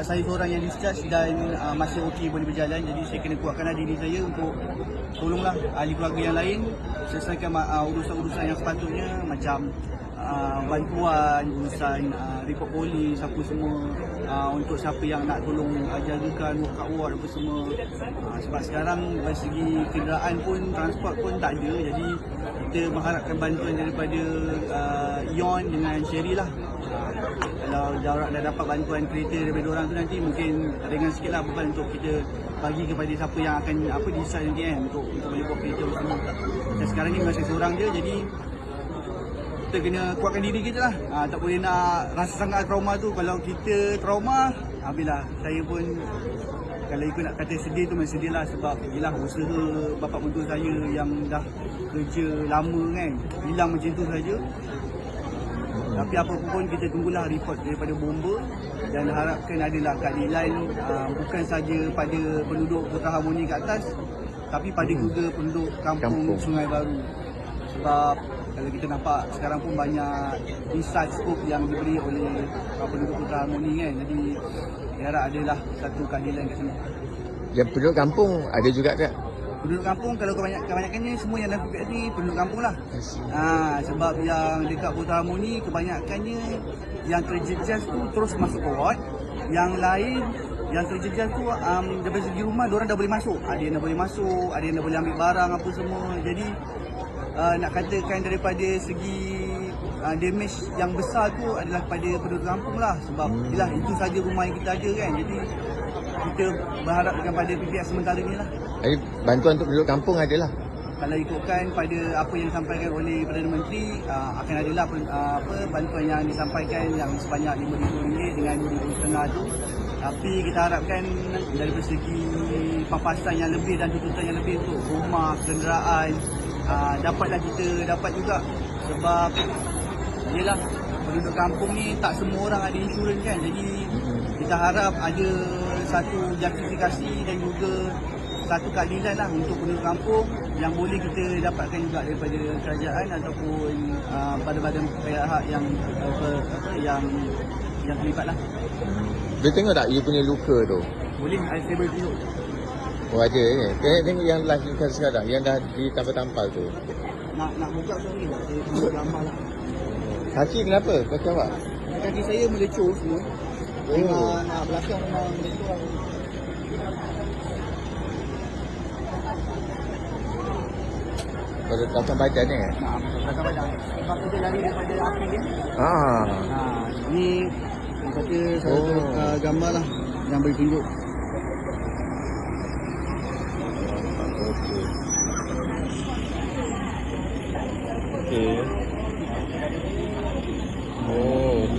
sebab saya seorang yang discharge dan uh, masih okey boleh berjalan. Jadi saya kena kuatkanlah diri saya untuk tolonglah ahli keluarga yang lain. Selesaikan uh, urusan-urusan yang sepatutnya macam uh, bantuan urusan uh, report polis apa semua uh, untuk siapa yang nak tolong uh, jagakan work ward apa semua. Uh, sebab sekarang dari segi kenderaan pun transport pun tak ada. Jadi kita mengharapkan bantuan daripada uh, Ion dengan Sherry lah. Uh, kalau Jawrak dah dapat bantuan kereta daripada orang tu nanti. Mungkin ringan sikit lah beban untuk kita bagi kepada siapa yang akan apa decide nanti kan untuk untuk boleh buat kereta semua dan sekarang ni masih seorang je jadi kita kena kuatkan diri kita lah. Ha, tak boleh nak rasa sangat trauma tu. Kalau kita trauma habislah saya pun kalau ikut nak kata sedih tu memang sedih lah sebab yelah usaha bapak mentua saya yang dah kerja lama kan. Hilang macam tu saja tapi apa pun kita tunggulah report daripada bomba dan harapkan adalah keadilan uh, bukan saja pada penduduk Kota Harmoni kat atas tapi pada juga penduduk kampung, Kampung. Sungai Baru sebab kalau kita nampak sekarang pun banyak inside scope yang diberi oleh uh, penduduk Kota Harmoni kan jadi saya harap adalah satu keadilan kat sana Yang penduduk kampung ada juga tak? Penduduk kampung kalau kebanyak, kebanyakannya semua yang dalam PPS ni penduduk kampung lah Ha, sebab yang dekat Kota Harmoni kebanyakannya yang terjejas tu terus masuk ke ward. Yang lain yang terjejas tu um, daripada segi rumah orang dah boleh masuk. Ada yang dah boleh masuk, ada yang dah boleh ambil barang apa semua. Jadi uh, nak katakan daripada segi uh, damage yang besar tu adalah kepada penduduk kampung lah sebab Hmm. yelah itu saja rumah yang kita ada kan. Jadi kita berharap kepada PPS sementara ni lah. Jadi bantuan untuk penduduk kampung ada lah. kalau ikutkan pada apa yang disampaikan oleh Perdana Menteri uh, akan adalah uh, apa bantuan yang disampaikan yang sebanyak RM5,000 dengan RM2,500 tu tapi kita harapkan dari segi papasan yang lebih dan tuntutan yang lebih untuk rumah, kenderaan uh, dapatlah kita dapat juga sebab yelah penduduk kampung ni tak semua orang ada insurans kan jadi kita harap ada satu justifikasi dan juga satu keadilan lah untuk penduduk kampung yang boleh kita dapatkan juga daripada kerajaan ataupun uh, badan-badan pihak yang apa, apa, yang yang terlibat lah. Dia tengok tak you punya luka tu? Boleh saya boleh tunjuk. Oh ada ni. Tengok, tengok yang lahirkan sekarang. Yang dah ditampal-tampal tu. Nak nak buka sorry lah. Saya tunjuk gambar lah. Kaki kenapa? Kaki awak? Kaki saya melecur semua. Oh. Memang nak belakang memang melecur. Pada belakang badan ni. Nak belakang badan. Sebab kita lari daripada api dia. Ah. Ha, ni yang kata saya Oh. oh. uh, gambar lah yang boleh tunjuk.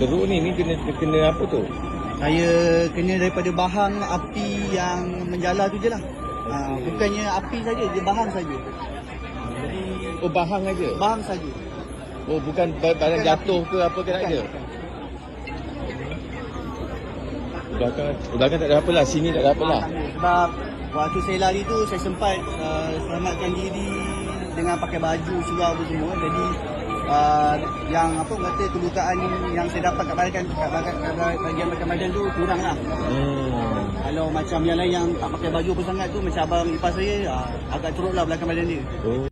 Teruk ni ni kena kena apa tu? Saya kena daripada bahang api yang menjala tu je lah. Ha, bukannya api saja, dia bahang saja. Jadi Oh, bahang aja. bahang saja. Oh, bukan ba- barang jatuh ke apa ke tak Bukan, ada. bukan. Belakang belakang tak ada apa lah, sini tak ada apa lah. Sebab waktu saya lari tu saya sempat uh, selamatkan diri dengan pakai baju seluar apa semua. Jadi uh, yang apa kata kelukaan yang saya dapat kat bahagian kat bahagian, kat bahagian belakang badan tu kurang lah. Hmm. Kalau macam yang lain yang tak pakai baju apa sangat tu macam abang ipar saya uh, agak teruk lah belakang badan dia. Oh.